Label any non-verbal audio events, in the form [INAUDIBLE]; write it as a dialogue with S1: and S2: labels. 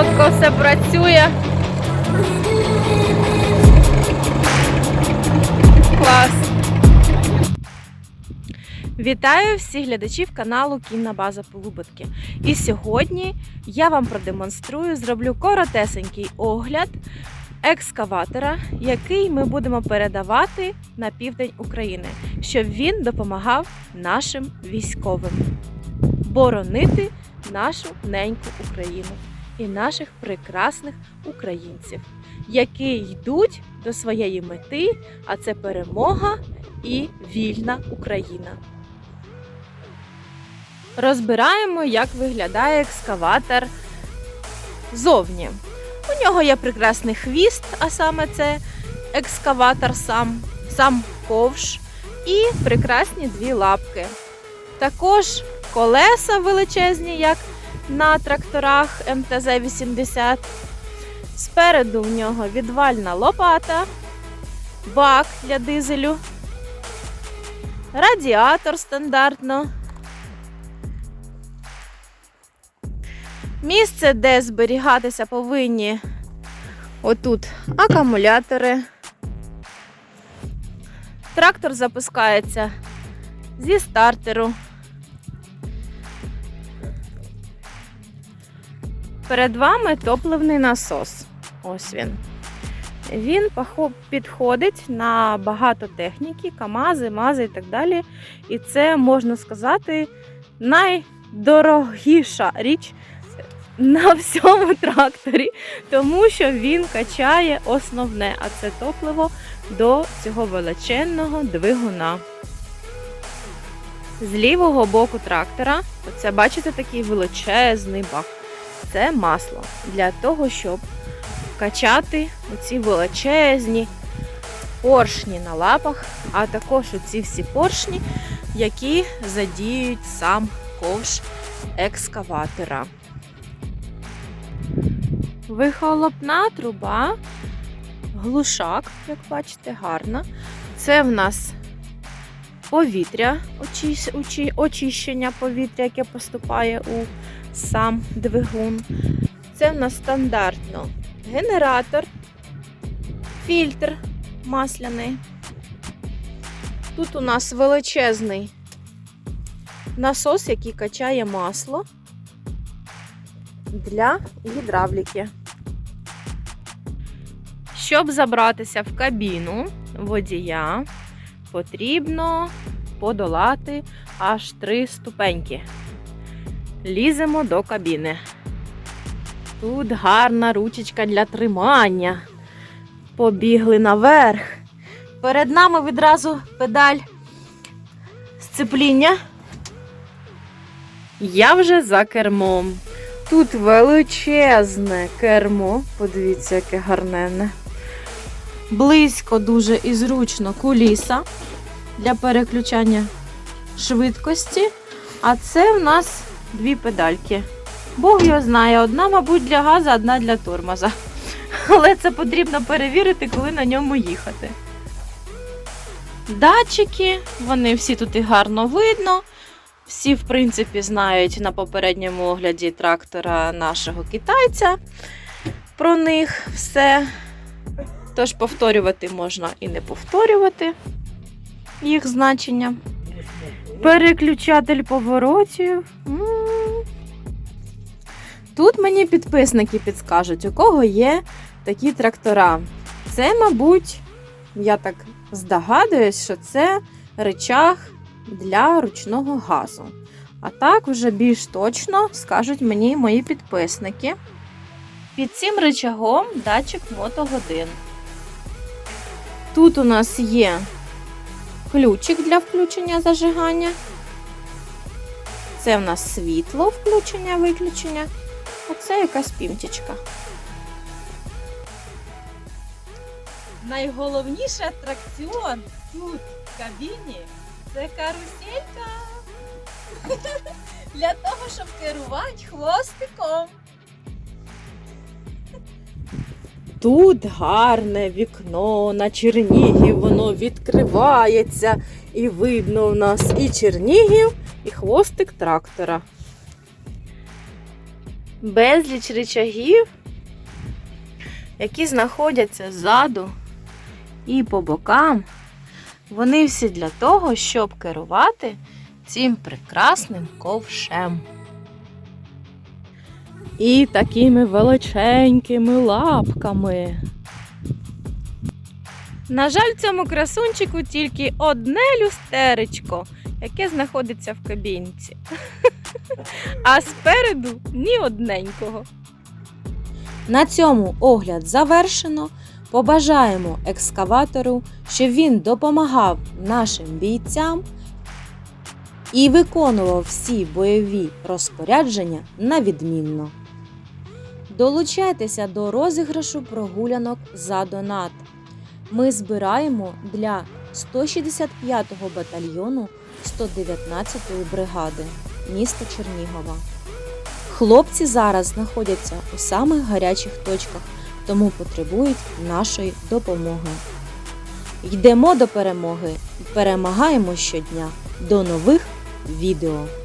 S1: Чітко все працює. Клас. Вітаю всіх глядачів каналу Кінна База Полуботки. І сьогодні я вам продемонструю, зроблю коротесенький огляд екскаватора, який ми будемо передавати на південь України, щоб він допомагав нашим військовим боронити нашу неньку Україну і наших прекрасних українців, які йдуть до своєї мети, а це перемога і вільна Україна. Розбираємо, як виглядає екскаватор зовні. У нього є прекрасний хвіст, а саме це екскаватор сам, сам ковш і прекрасні дві лапки. Також колеса величезні, як на тракторах МТЗ-80. Спереду в нього відвальна лопата, бак для дизелю, радіатор стандартно. Місце, де зберігатися повинні отут акумулятори. Трактор запускається зі стартеру. Перед вами топливний насос. Ось він. Він підходить на багато техніки, КАМАЗи, МАЗи і так далі. І це можна сказати найдорогіша річ на всьому тракторі, тому що він качає основне, а це топливо до цього величезного двигуна. З лівого боку трактора, оце бачите такий величезний бак. Це масло для того, щоб качати оці величезні поршні на лапах, а також оці всі поршні, які задіють сам ковш екскаватора. Вихолопна труба, глушак, як бачите, гарна. Це в нас повітря, очищення повітря, яке поступає у сам двигун. Це в нас стандартно генератор, фільтр масляний. Тут у нас величезний насос, який качає масло для гідравліки. Щоб забратися в кабіну водія, потрібно подолати аж три ступеньки. Ліземо до кабіни. Тут гарна ручечка для тримання. Побігли наверх. Перед нами відразу педаль сцепління. Я вже за кермом. Тут величезне кермо. Подивіться, яке гарненне. Близько дуже і зручно куліса для переключання швидкості. А це в нас дві педальки. Бог його знає, одна, мабуть, для газу, одна для тормоза. Але це потрібно перевірити, коли на ньому їхати. Датчики, вони всі тут і гарно видно. Всі, в принципі, знають на попередньому огляді трактора нашого китайця про них все. Тож повторювати можна і не повторювати їх значення. Переключатель поворотів. Тут мені підписники підскажуть, у кого є такі трактора. Це, мабуть, я так здогадуюсь, що це речах для ручного газу. А так, вже більш точно скажуть мені мої підписники. Під цим рычагом датчик мотогодин. Тут у нас є ключик для включення зажигання. Це в нас світло включення, виключення. Оце якась пімтічка. Найголовніше атракціон тут в кабіні це каруселька. [LAUGHS] Для того, щоб керувати хвостиком. Тут гарне вікно на Чернігів, воно відкривається, і видно в нас і Чернігів, і хвостик трактора. безліч речагів, які знаходяться ззаду і по бокам. Вони всі для того, щоб керувати цим прекрасним ковшем. І такими величенькими лапками. На жаль, цьому красунчику тільки одне люстеречко, яке знаходиться в кабінці. [LAUGHS] А спереду ні одненького. На цьому огляд завершено. Побажаємо екскаватору, щоб він допомагав нашим бійцям і виконував всі бойові розпорядження на відмінно. Долучайтеся до розіграшу прогулянок за донат. Ми збираємо для 165-го батальйону 119-ї бригади міста Чернігова. Хлопці зараз знаходяться у самих гарячих точках, тому потребують нашої допомоги. Йдемо до перемоги і перемагаємо щодня. До нових відео!